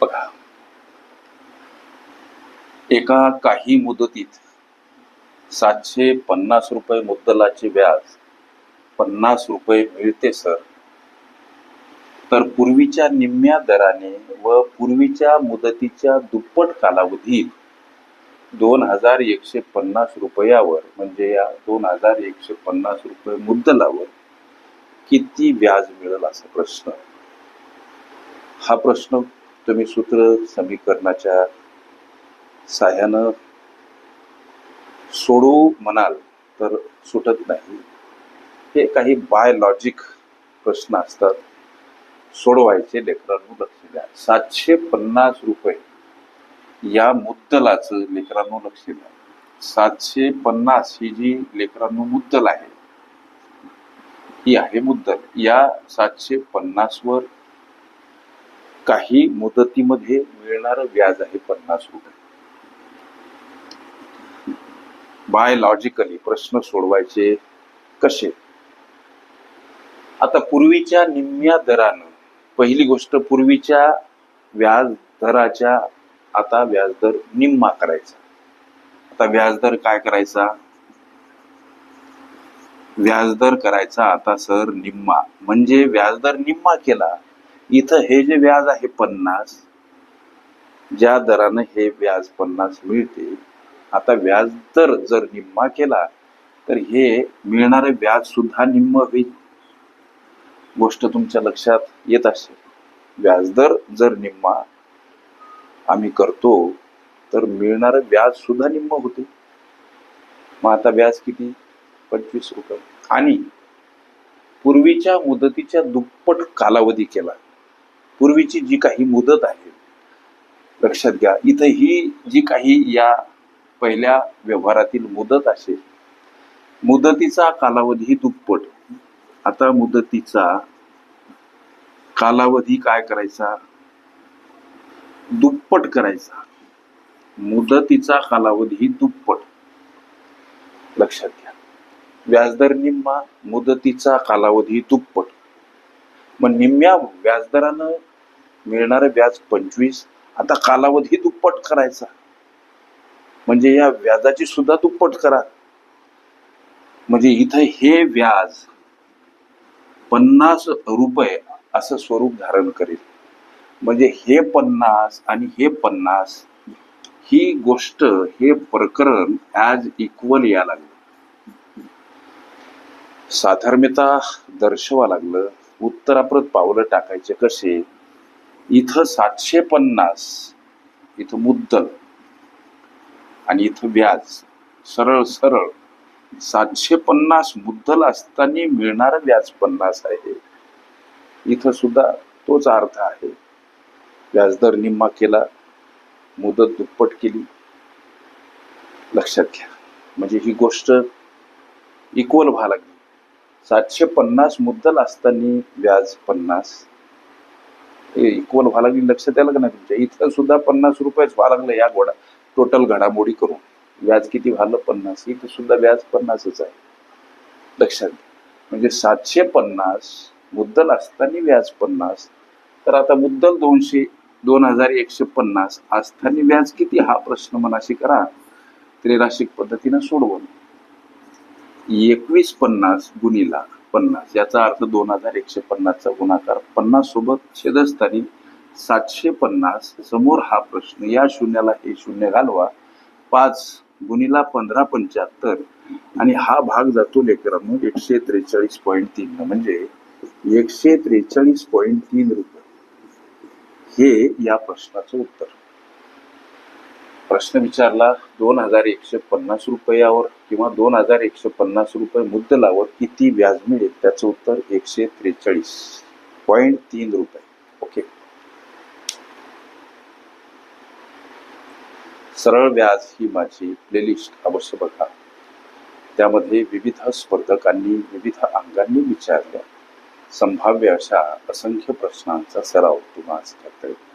बघा. एका काही मुदतीत सातशे पन्नास रुपये मुद्दलाचे व्याज पन्नास रुपये मिळते सर. तर पूर्वीच्या निम्म्या दराने व पूर्वीच्या मुदतीच्या दुप्पट कालावधीत दोन हजार एकशे पन्नास रुपयावर म्हणजे या दोन हजार एकशे पन्नास रुपये मुद्दलावर किती व्याज मिळेल असा प्रश्न? हा प्रश्न तुम्ही सूत्र समीकरणाच्या साह्यानं सोडू म्हणाल तर सुटत नाही. हे काही बायलॉजिक प्रश्न असतात. सोडवायचे लेकरांनो लक्ष द्या. सातशे पन्नास रुपये या मुद्दलाचं लेकरांनो लक्ष द्या. सातशे पन्नास ही जी लेकरांनो मुद्दल आहे ही आहे मुद्दल. या सातशे पन्नास वर काही मुदतीमध्ये मिळणारं व्याज आहे पन्नास रुपये. बायलॉजिकली प्रश्न सोडवायचे कसे? आता पूर्वीच्या निम्म्या दरानं पहिली गोष्ट पूर्वीच्या व्याज दराच्या आता व्याजदर निम्मा करायचा. आता व्याजदर काय करायचा? व्याजदर करायचा आता सर निम्मा. म्हणजे व्याजदर निम्मा केला इथं हे जे व्याज आहे पन्नास ज्या दरानं हे व्याज पन्नास मिळते आता व्याजदर जर निम्मा केला तर हे मिळणारे व्याज सुद्धा निम्म होईल. गोष्ट तुमच्या लक्षात येत असेल. व्याजदर जर निम्मा आम्ही करतो तर मिळणारं व्याज सुद्धा निम्म होते. मग आता व्याज किती? पंचवीस रुपये. आणि पूर्वीच्या मुदतीच्या दुप्पट कालावधी केला. पूर्वीची जी काही मुदत आहे लक्षात घ्या इथं ही जी काही या पहिल्या व्यवहारातील मुदत असेल मुदतीचा कालावधी दुप्पट. आता मुदतीचा कालावधी काय करायचा? दुप्पट करायचा. मुदतीचा कालावधी दुप्पट. लक्षात घ्या. व्याजदर निम्मा मुदतीचा कालावधी दुप्पट. मग निम्म्या व्याजदरानं मिळणारं व्याज पंचवीस. आता कालावधी दुप्पट करायचा. म्हणजे या व्याजाची सुद्धा दुप्पट करा. म्हणजे इथं हे व्याज पन्नास रुपये असं स्वरूप धारण करेल. म्हणजे हे पन्नास आणि हे पन्नास ही गोष्ट हे प्रकरण ॲज इक्वल या लागलं. साधर्म्यता दर्शवा लागलं. उत्तराप्रत पावलं टाकायचे कसे? इथं सातशे पन्नास इथं मुद्दल आणि इथं व्याज. सरळ सरळ. सातशे पन्नास मुद्दल असताना मिळणार व्याज पन्नास आहे. इथं सुद्धा तोच अर्थ आहे. व्याजदर निम्मा केला मुदत दुप्पट केली. लक्षात घ्या. म्हणजे ही गोष्ट इक्वल व्हा लागली. सातशे पन्नास मुद्दल असताना व्याज पन्नास. इक्वल व्हायला लागली लक्षात आलं का नाही तुमच्या. इथं सुद्धा पन्नास रुपयेच व्हायला लागलं या गोडा टोटल घडामोडी करून. व्याज किती व्हालं पन्नास. इथं सुद्धा व्याज पन्नासच आहे. लक्षात घ्या. म्हणजे सातशे पन्नास मुद्दल असताना व्याज पन्नास. तर आता मुद्दल दोनशे दोन हजार एकशे पन्नास असताना व्याज किती? हा प्रश्न मनाशी करा. त्रिराशिक पद्धतीनं सोडवून. एकवीस पन्नास गुणिला पन्नास. याचा अर्थ दोन हजार एकशे पन्नासचा गुणाकार. पन्नास सोबत छेदस्थानी सातशे पन्नास. समोर हा प्रश्न. या शून्याला हे शून्य घालवा. पाच गुणिला पंधरा पंच्याहत्तर. आणि हा भाग जातो लेकरांनो एकशे त्रेचाळीस पॉईंट तीन. म्हणजे एकशे त्रेचाळीस पॉईंट तीन रुपये. हे या प्रश्नाचं उत्तर. प्रश्न विचारला दोन हजार एकशे पन्नास रुपयावर किंवा दोन हजार एकशे पन्नास रुपये मुद्दलावर किती व्याज मिळेल? त्याचं उत्तर एकशे त्रेचाळीस पॉईंट तीन रुपये. ओके. सरळ व्याज ही माझी प्लेलिस्ट. अवश्य बघा. त्यामध्ये विविध स्पर्धकांनी विविध अंगांनी विचारल्या संभाव्य अशा असंख्य प्रश्नांचा सराव तुम्हाला करता येईल.